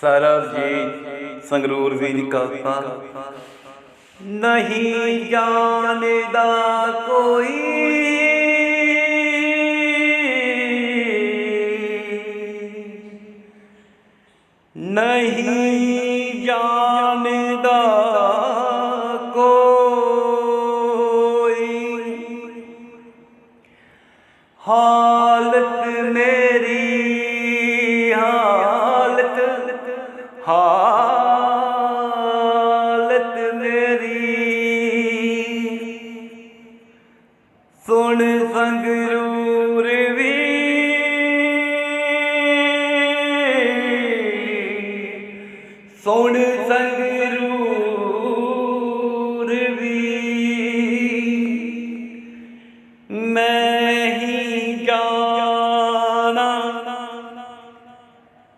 ਸਰਬਜੀਤ ਸੰਗਰੂਰ ਜੀ ਦੀ ਕਵਿਤਾ ਨਹੀਂ ਜਾਣਦਾ ਕੋਈ। ਨਹੀਂ ਜਾਣਦਾ ਕੋਈ। ਹਾਲਤ ਮੇਰੀ ਹਾਲਤ ਮੇਰੀ। ਸੁਣ ਸੰਗਰੂਰ ਵੀ। ਸੁਣ ਸੰਗਰੂਰ ਵੀ। ਮੈਂ ਹੀ ਜਾਣਾ।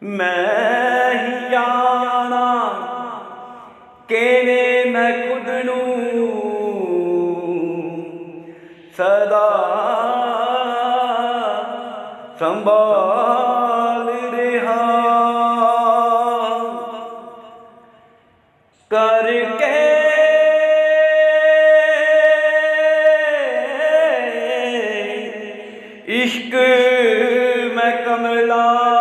ਮੈਂ ਕਿਵੇਂ ਮੈਂ ਖੁਦ ਨੂੰ ਸਦਾ ਸੰਭਾਲ ਰਿਹਾ? ਕਰਕੇ ਇਸ਼ਕ ਮੈਂ ਕਮਲਾ